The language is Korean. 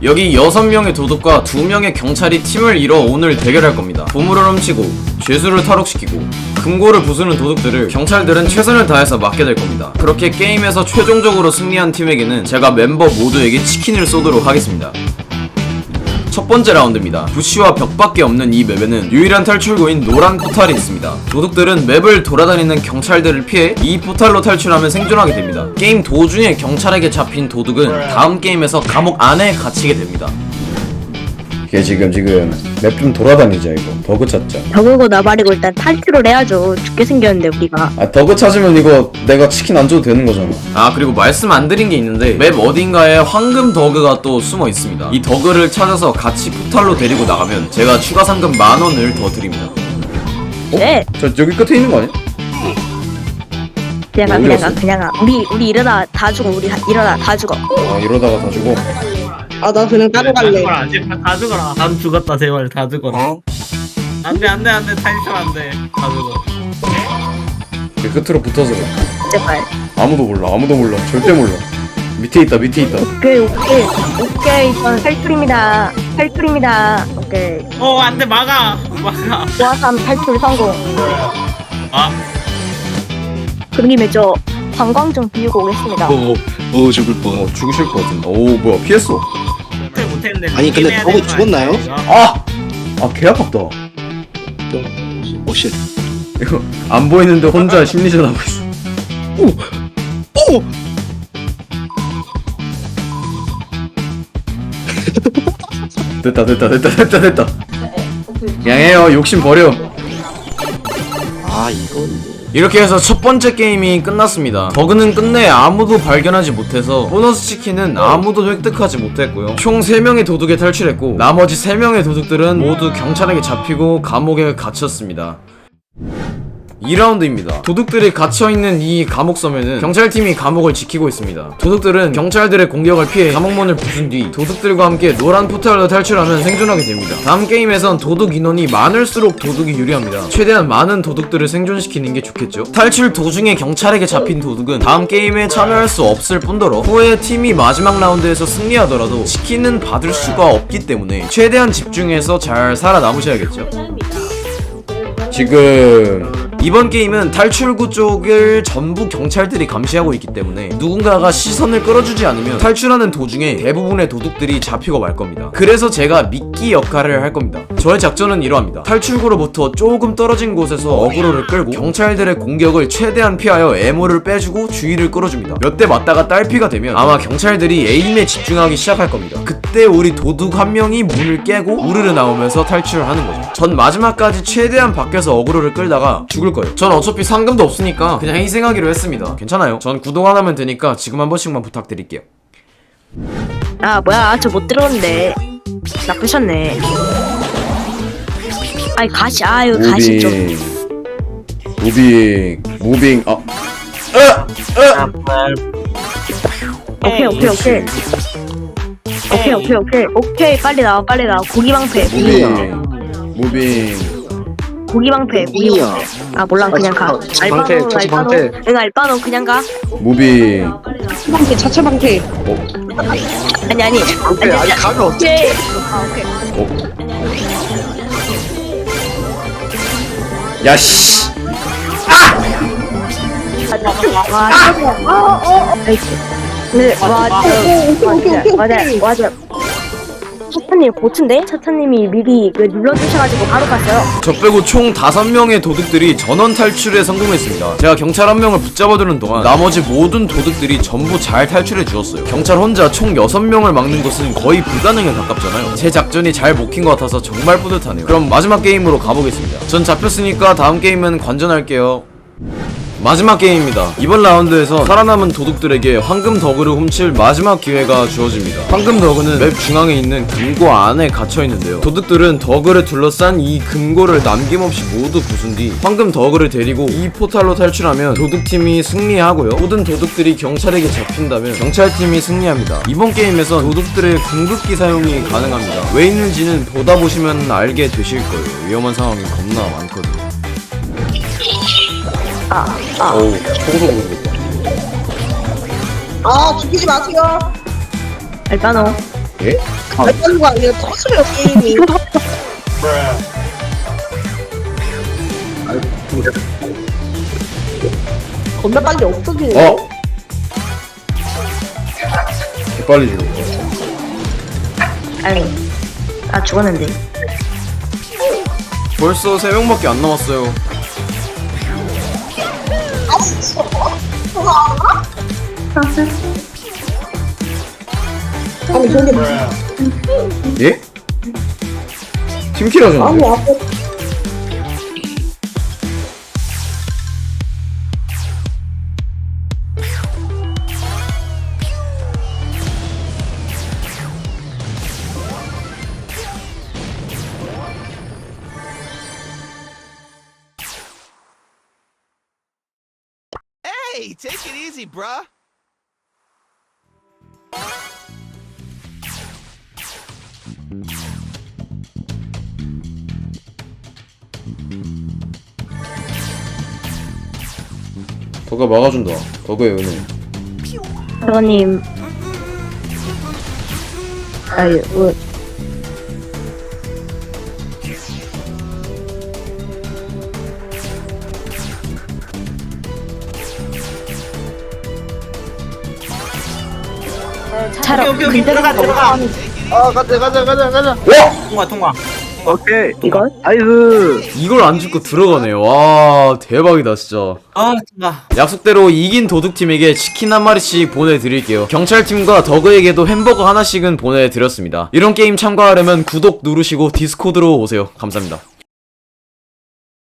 여기 6명의 도둑과 2명의 경찰이 팀을 이뤄 오늘 대결할 겁니다. 보물을 훔치고 죄수를 탈옥시키고 금고를 부수는 도둑들을 경찰들은 최선을 다해서 막게 될 겁니다. 그렇게 게임에서 최종적으로 승리한 팀에게는 제가 멤버 모두에게 치킨을 쏘도록 하겠습니다. 첫 번째 라운드입니다. 부시와 벽밖에 없는 이 맵에는 유일한 탈출구인 노란 포탈이 있습니다. 도둑들은 맵을 돌아다니는 경찰들을 피해 이 포탈로 탈출하면 생존하게 됩니다. 게임 도중에 경찰에게 잡힌 도둑은 다음 게임에서 감옥 안에 갇히게 됩니다. 이게 지금 지금 맵 좀 돌아다니자 이거 버그 찾자 저거고 나발이고 일단 탈출을 해야죠. 죽게 생겼는데 우리가. 아 버그 찾으면 이거 내가 치킨 안 줘도 되는 거잖아 아 그리고 말씀 안 드린 게 있는데 맵 어딘가에 황금 더그가 또 숨어 있습니다. 이 더그를 찾아서 같이 포탈로 데리고 나가면 제가 추가 상금 만 원을 더 드립니다. 네. 저 여기 끝에 있는 거 아니야? 그냥 가 그냥? 가 그냥 가. 우리 우리 이러다 다 죽어. 우리 다- 이러다 다 죽어. 아 이러다가 다 죽어 아 나 그냥 따로 다 갈래. 죽어라 제발 다 죽어라. 난 죽었다 제발. 다 죽어라. 안돼 안돼 안돼. 탈출 안돼. 다 죽어. 이 끝으로 붙어서 가. 제발. 아무도 몰라. 아무도 몰라. 절대 몰라. 밑에 있다 밑에 있다. 오케이 오케이. 오케이. 저는 탈출입니다. 탈출입니다. 오케이. 어 안돼. 막아. 막아. 보아삼 탈출 성공. 아. 그런 김에 저 관광 좀 비우고 오겠습니다. 어, 어 죽을 뻔. 어 죽으실 것 같은데 오 뭐야 피했어 못해 못했는데 아니, 근데 게임해야 저거 되는 거 죽었나요? 아니야? 아! 아 개 아깝다 오 쉣. 이거 안 보이는데 혼자 심리전 하고 있어 오! 됐다 됐다 됐다 됐다 됐다 그냥 해요 욕심 버려 아 이건 이렇게 해서 첫 번째 게임이 끝났습니다. 버그는 끝내 아무도 발견하지 못해서 보너스 치킨은 아무도 획득하지 못했고요. 총 3명의 도둑에 탈출했고 나머지 3명의 도둑들은 모두 경찰에게 잡히고 감옥에 갇혔습니다. 2라운드입니다. 도둑들이 갇혀있는 이 감옥 섬에는 경찰팀이 감옥을 지키고 있습니다. 도둑들은 경찰들의 공격을 피해 감옥문을 부순 뒤 도둑들과 함께 노란 포탈로 탈출하면 생존하게 됩니다. 다음 게임에선 도둑 인원이 많을수록 도둑이 유리합니다. 최대한 많은 도둑들을 생존시키는 게 좋겠죠. 탈출 도중에 경찰에게 잡힌 도둑은 다음 게임에 참여할 수 없을 뿐더러 후에 팀이 마지막 라운드에서 승리하더라도 치킨은 받을 수가 없기 때문에 최대한 집중해서 잘 살아남으셔야겠죠. 지금 이번 게임은 탈출구 쪽을 전부 경찰들이 감시하고 있기 때문에 누군가가 시선을 끌어주지 않으면 탈출하는 도중에 대부분의 도둑들이 잡히고 말 겁니다. 그래서 제가 미끼 역할을 할 겁니다. 저의 작전은 이러합니다. 탈출구로부터 조금 떨어진 곳에서 어그로를 끌고 경찰들의 공격을 최대한 피하여 애모를 빼주고 주의를 끌어줍니다. 몇 대 맞다가 딸피가 되면 아마 경찰들이 에임에 집중하기 시작할 겁니다. 그때 우리 도둑 한 명이 문을 깨고 우르르 나오면서 탈출을 하는 거죠. 전 마지막까지 최대한 밖에서 어그로를 끌다가 죽을 거예요. 전 어차피 상금도 없으니까 그냥 희생하기로 했습니다. 괜찮아요. 전 구독 안 하면 되니까 지금 한 번씩만 부탁드릴게요. 아 뭐야 저 못 들었는데 나쁘셨네. 아이 가시 아유 가시 좀. 무빙 무빙 무빙 아 오케이 오케이 오케이. 오케이 오케이 오케이 오케이 빨리 나와 빨리 나와 고기 방패 고기 무빙 무빙 고기 방패 고기 이야. 방패. 아 몰라 그냥 가. 방패, 알바노 알바노 방패. 내가 알바노 그냥 가. 무빙 방패 차차 방패. 아니 아니. 방패 아니 가면 어떡해? 오케이. 아 오케이. 야씨 와, 아, 나이스. 네, 와, 진짜, 맞아, 맞아, 맞아. 차차님 고친데? 차차님이 미리 그 눌러주셔가지고 바로 갔어요. 저 빼고 총 5명의 도둑들이 전원 탈출에 성공했습니다. 제가 경찰 한 명을 붙잡아두는 동안 나머지 모든 도둑들이 전부 잘 탈출해 주었어요. 경찰 혼자 총 6명을 막는 것은 거의 불가능에 가깝잖아요. 제 작전이 잘 먹힌 것 같아서 정말 뿌듯하네요. 그럼 마지막 게임으로 가보겠습니다. 전 잡혔으니까 다음 게임은 관전할게요. 마지막 게임입니다. 이번 라운드에서 살아남은 도둑들에게 황금 더그를 훔칠 마지막 기회가 주어집니다. 황금 더그는 맵 중앙에 있는 금고 안에 갇혀 있는데요. 도둑들은 더그를 둘러싼 이 금고를 남김없이 모두 부순 뒤 황금 더그를 데리고 이 포탈로 탈출하면 도둑팀이 승리하고요. 모든 도둑들이 경찰에게 잡힌다면 경찰팀이 승리합니다. 이번 게임에서 도둑들의 궁극기 사용이 가능합니다. 왜 있는지는 보다 보시면 알게 되실 거예요. 위험한 상황이 겁나 많거든요. 어우 청소 모르겠다 아 죽이지 마세요. 알바노. 예? 하는 거 아니라 터트려 게임이. 겁나 빨리 없어지네. 어? 개 빨리 죽어 아니 아 죽었는데 벌써 3명밖에 안 남았어요 아니 저게 예? 팀킬 하셨는데? 아니 앞에 Hey, take it easy, bruh. 더가 막아준다. 더그의 은혜 사관님. 아유 뭐 차로. 오케이, 오케이, 들어가, 들어가. 아 가자 가자 가자 가자. 통과 통과. 오케이. 이걸 아이스. 이걸 안 죽고 들어가네요 와 대박이다 진짜. 아 통과. 약속대로 이긴 도둑팀에게 치킨 한 마리씩 보내드릴게요. 경찰팀과 더그에게도 햄버거 하나씩은 보내드렸습니다. 이런 게임 참가하려면 구독 누르시고 디스코드로 오세요. 감사합니다